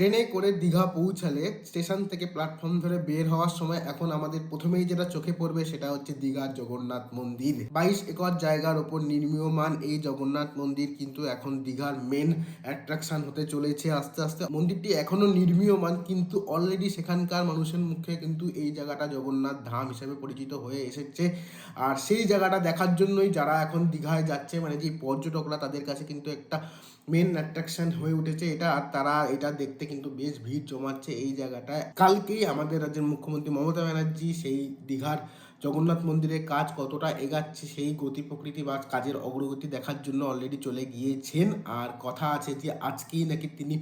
ট্রেনে করে দীঘা পৌঁছালে স্টেশন থেকে প্ল্যাটফর্ম ধরে বের হওয়ার সময় এখন আমাদের প্রথমেই যেটা চোখে পড়বে সেটা হচ্ছে দীঘার জগন্নাথ মন্দির। বাইশ একর জায়গার ওপর নির্মীয়মান এই জগন্নাথ মন্দির কিন্তু এখন দীঘার মেন অ্যাট্রাকশন হতে চলেছে আস্তে আস্তে। মন্দিরটি এখনও নির্মীয়মান কিন্তু অলরেডি সেখানকার মানুষের মুখে কিন্তু এই জায়গাটা জগন্নাথ ধাম হিসেবে পরিচিত হয়ে এসেছে। আর সেই জায়গাটা দেখার জন্যই যারা এখন দীঘায় যাচ্ছে মানে যে পর্যটকরা তাদের কাছে কিন্তু একটা মেন অ্যাট্রাকশন হয়ে উঠেছে এটা, আর তারা এটা দেখতে কিন্তু বেশ ভিড় জমাচ্ছে এই জায়গাটায়। কালকেই আমাদের রাজ্যের মুখ্যমন্ত্রী মমতা ব্যানার্জি সেই দীঘার জগন্নাথ মন্দিরের কাজ কতটা এগাচ্ছে সেই গতি প্রকৃতি বা কাজের অগ্রগতি দেখার জন্য অলরেডি চলে গিয়েছেন। আর কথা আছে যে আজকেই নাকি তিনি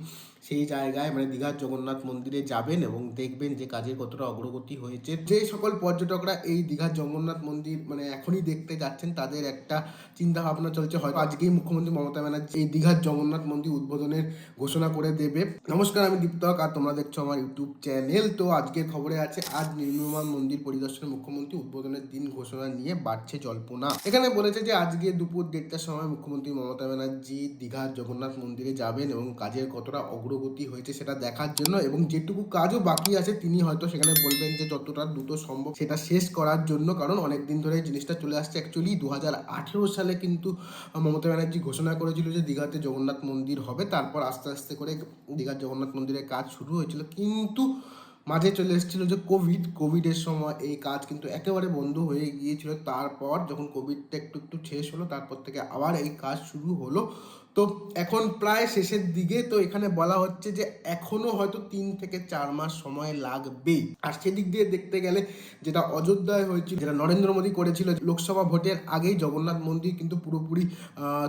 সেই জায়গায় মানে দীঘার জগন্নাথ মন্দিরে যাবেন এবং দেখবেন যে কাজের কতটা অগ্রগতি হয়েছে। যে সকল পর্যটকরা এই দীঘার জগন্নাথ মন্দির মানে এখনই দেখতে যাচ্ছেন, তাদের একটা চিন্তা ভাবনা চলছে। হয়তো আজকেই মুখ্যমন্ত্রী মমতা ব্যানার্জি এই দীঘার জগন্নাথ মন্দির উদ্বোধনের ঘোষণা করে দেবে। নমস্কার, আমি দীপ্তক আর তোমরা দেখছ আমার ইউটিউব চ্যানেল। তো আজকের খবরে আছে, আজ নির্মমান মন্দির পরিদর্শনে মুখ্যমন্ত্রী উদ্বোধনের দিন ঘোষণা নিয়ে বাড়ছে জল্পনা। এখানে বলেছে যে, আজকে দুপুর দেড়টার সময় মুখ্যমন্ত্রী মমতা ব্যানার্জি দীঘার জগন্নাথ মন্দিরে যাবেন এবং কাজের কতটা অগ্রগতি হয়েছে সেটা দেখার জন্য এবং যেটুকু কাজও বাকি আছে, তিনি হয়তো সেখানে বলবেন যে যতটা দ্রুত সম্ভব সেটা শেষ করার জন্য। কারণ অনেক দিন ধরে জিনিসটা চলে আসছে। অ্যাকচুয়ালি দু হাজার আঠেরো সালে কিন্তু মমতা ব্যানার্জি ঘোষণা করেছিল যে দীঘাতে জগন্নাথ মন্দির হবে। তারপর আস্তে আস্তে করে দীঘার জগন্নাথ মন্দিরের কাজ শুরু হয়েছিল। কিন্তু মাঝে চলে এসেছিল যে কোভিড কোভিডের সময় এই কাজ কিন্তু একেবারে বন্ধ হয়ে গিয়েছিল। তারপর যখন কোভিডটা একটু একটু শেষ হলো, তারপর থেকে আবার এই কাজ শুরু হলো। তো এখন প্রায় শেষের দিকে, তো এখানে বলা হচ্ছে যে এখনও হয়তো তিন থেকে চার মাস সময় লাগবে। আর সেদিক দিয়ে দেখতে গেলে যেটা অযোধ্যায় হয়েছিল, যেটা নরেন্দ্র মোদী করেছিল, লোকসভা ভোটের আগেই জগন্নাথ মন্দির কিন্তু পুরোপুরি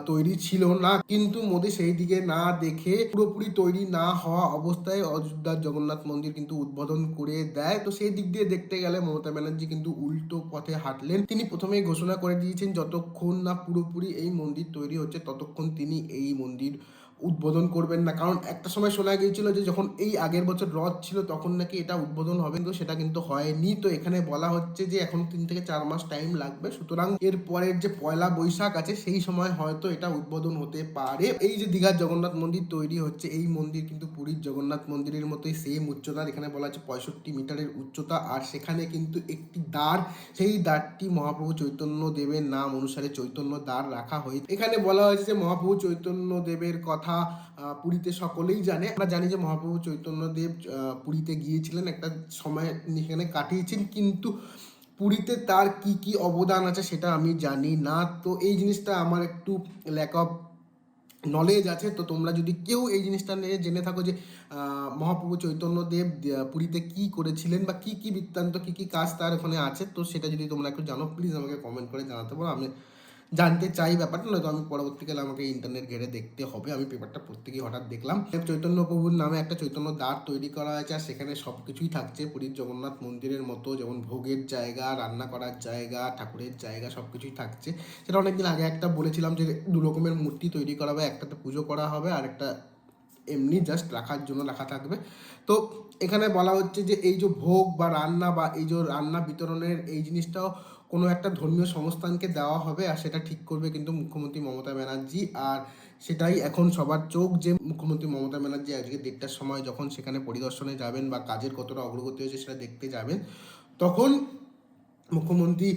তৈরি ছিল না। কিন্তু মোদী সেই দিকে না দেখে পুরোপুরি তৈরি না হওয়া অবস্থায় অযোধ্যার জগন্নাথ মন্দির কিন্তু উদ্বোধন করে দেয়। তো সেই দিক দিয়ে দেখতে গেলে মমতা ব্যানার্জি কিন্তু উল্টো পথে হাঁটলেন। তিনি প্রথমেই ঘোষণা করে দিয়েছেন, যতক্ষণ না পুরোপুরি এই মন্দির তৈরি হচ্ছে, ততক্ষণ তিনি এই মন্দির উদ্বোধন করবেন না। কারণ একটা সময় শোনা গিয়েছিল যে যখন এই আগের বছর রথ ছিল তখন নাকি এটা উদ্বোধন হবে, কিন্তু সেটা কিন্তু হয়নি। তো এখানে বলা হচ্ছে যে এখন তিন থেকে চার মাস টাইম লাগবে। সুতরাং এর পরের যে পয়লা বৈশাখ আছে, সেই সময় হয়তো এটা উদ্বোধন হতে পারে। এই যে দীঘার জগন্নাথ মন্দির তৈরি হচ্ছে, এই মন্দির কিন্তু পুরীর জগন্নাথ মন্দিরের মতোই সেম উচ্চতার। এখানে বলা হচ্ছে পঁয়ষট্টি মিটারের উচ্চতা। আর সেখানে কিন্তু একটি দ্বার, সেই দ্বারটি মহাপ্রভু চৈতন্য দেবের নাম অনুসারে চৈতন্য দ্বার রাখা হয়েছে। এখানে বলা হয়েছে যে মহাপ্রভু চৈতন্য দেবের কথা আহ, পুরীতে সকলেই জানে। আমরা জানি যে মহাপ্রভু চৈতন্যদেব পুরীতে গিয়েছিলেন একটা সময় সেখানে কাটিয়েছেন কিন্তু পুরীতে তার কি কি অবদান আছে সেটা আমি জানি না। তো এই জিনিসটা আমার একটু ল্যাক অফ নলেজ আছে। তো তোমরা যদি কেউ এই জিনিসটা নিয়ে জেনে থাকো যে মহাপ্রভু চৈতন্যদেব পুরীতে কি করেছিলেন বা কি কি বৃত্তান্ত কি কি কাজ তার ওখানে আছে তো সেটা যদি তোমরা একটু জানো প্লিজ আমাকে কমেন্ট করে জানাতে পারো। আমি জানতে চাই ব্যাপারটা, নয়তো আমি পরবর্তীকালে আমাকে ইন্টারনেট ঘেরে দেখতে হবে। আমি পেপারটা প্রত্যেকেই হঠাৎ দেখলাম। চৈতন্য প্রভুর নামে একটা চৈতন্য দ্বার তৈরি করা হয়েছে, আর সেখানে সব কিছুই থাকছে। পুরীর জগন্নাথ মন্দিরের মতো, যেমন ভোগের জায়গা, রান্না করার জায়গা, ঠাকুরের জায়গা সব কিছুই থাকছে। সেটা অনেকদিন আগে একটা বলেছিলাম যে দু রকমের মূর্তি তৈরি করা হবে, একটাতে পুজো করা হবে আর একটা এমনি জাস্ট রাখার জন্য রাখা থাকবে। তো এখানে বলা হচ্ছে যে এই যে ভোগ বা রান্না বা এই যে রান্না বিতরণের এই জিনিসটাও কোনো একটা ধর্মীয় সংস্থানকে দেওয়া হবে আর সেটা ঠিক করবে কিন্তু মুখ্যমন্ত্রী মমতা ব্যানার্জি। আর সেটাই এখন সবার চোখ যে মুখ্যমন্ত্রী মমতা ব্যানার্জি আজকে দেড়টার সময় যখন সেখানে পরিদর্শনে যাবেন বা কাজের কতটা অগ্রগতি হয়েছে সেটা দেখতে যাবেন, তখন মুখ্যমন্ত্রী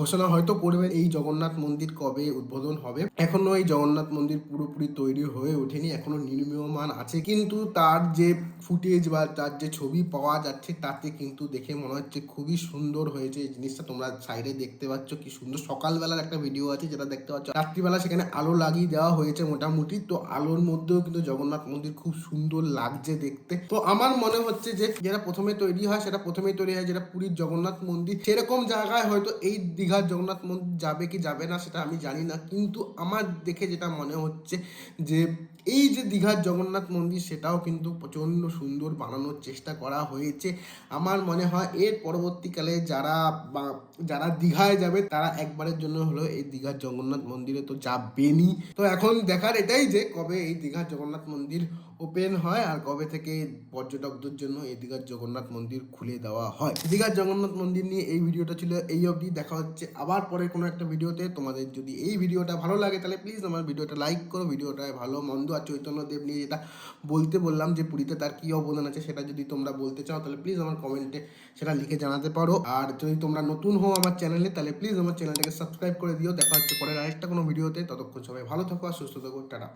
ঘোষণা হয়তো করবেন এই জগন্নাথ মন্দির কবে উদ্বোধন হবে। এখনও এই জগন্নাথ মন্দির পুরোপুরি তৈরি হয়ে ওঠেনি এখনও নির্মীয়মান আছে। কিন্তু তার যে ফুটেজ বা তার যে ছবি পাওয়া যাচ্ছে, তাতে কিন্তু দেখে মনে হচ্ছে খুবই সুন্দর হয়েছে। এই জিনিসটা তোমরা সাইডে দেখতে পাচ্ছ, কি সুন্দর। সকালবেলার একটা ভিডিও আছে যেটা দেখতে পাচ্ছ, রাত্রিবেলা সেখানে আলো লাগিয়ে দেওয়া হয়েছে মোটামুটি। তো আলোর মধ্যেও কিন্তু জগন্নাথ মন্দির খুব সুন্দর লাগছে দেখতে। তো আমার মনে হচ্ছে যে, যেটা প্রথমে তৈরি হয়, সেটা প্রথমেই তৈরি হয় যেটা পুরীর জগন্নাথ মন্দির। সেরকম জায়গায় হয়তো এই দীঘার জগন্নাথ মন্দির যাবে কি যাবে না সেটা আমি জানি না। কিন্তু আমার দেখে যেটা মনে হচ্ছে যে এই যে দীঘার জগন্নাথ মন্দির সেটাও কিন্তু প্রচণ্ড সুন্দর বানানোর চেষ্টা করা হয়েছে। আমার মনে হয় এর পরবর্তীকালে যারা বা যারা দীঘায় যাবে তারা একবারের জন্য হলো এই দীঘার জগন্নাথ মন্দিরে তো যাবেনি তো এখন দেখার এটাই যে কবে এই দীঘার জগন্নাথ মন্দির ওপেন হয় আর কবে থেকে পর্যটকদের জন্য এই দীঘার জগন্নাথ মন্দির খুলে দেওয়া হয়। দীঘার জগন্নাথ মন্দির নিয়ে এই ভিডিওটা ছিল এই অবধি। দেখা হচ্ছে আবার পরে কোনো একটা ভিডিওতে। তোমাদের যদি এই ভিডিওটা ভালো লাগে, তাহলে প্লিজ আমার ভিডিওটা লাইক করো। ভিডিওটায় ভালো, মন্দ আর চৈতন্যদেব নিয়ে যেটা বলতে বললাম যে পুরীতে তার কী অবদান আছে সেটা যদি তোমরা বলতে চাও, তাহলে প্লিজ আমার কমেন্টে সেটা লিখে জানাতে পারো। আর যদি তোমরা নতুন হও আমার চ্যানেলে তাহলে প্লিজ আমার চ্যানেলটাকে সাবস্ক্রাইব করে দিও। দেখা হচ্ছে পরের আরেকটা কোনো ভিডিওতে। ততক্ষণ সবাই ভালো থাকো আর সুস্থ থাকো। টাটা।